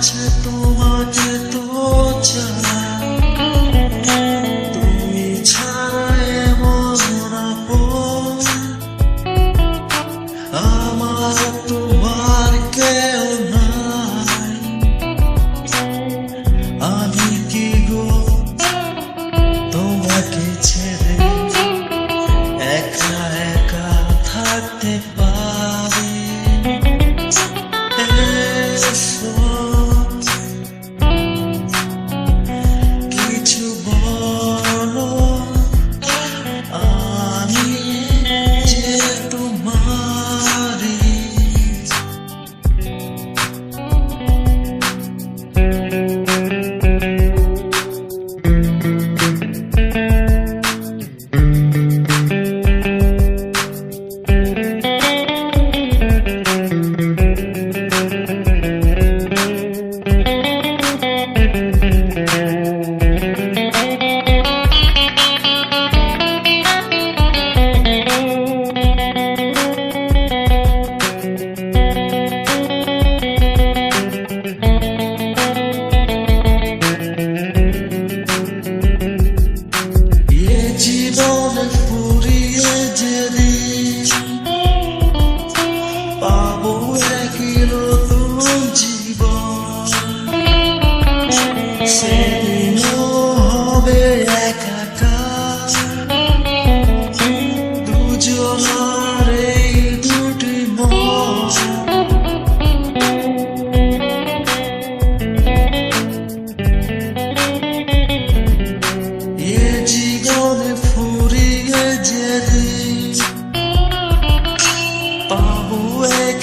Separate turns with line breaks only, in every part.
আরও কাছে তোমাকে তো চাই তুমি ছাড়া আমার তোমার কেউ নাই। আমি কি গো? তোমাকে ছেড়ে একা একা থাকতে সেদিনও হবে একাকার। দুজনার এই দুটি এ জীবনে ফুরিয়ে যেদিন পাবো এক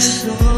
সেই আমার এসো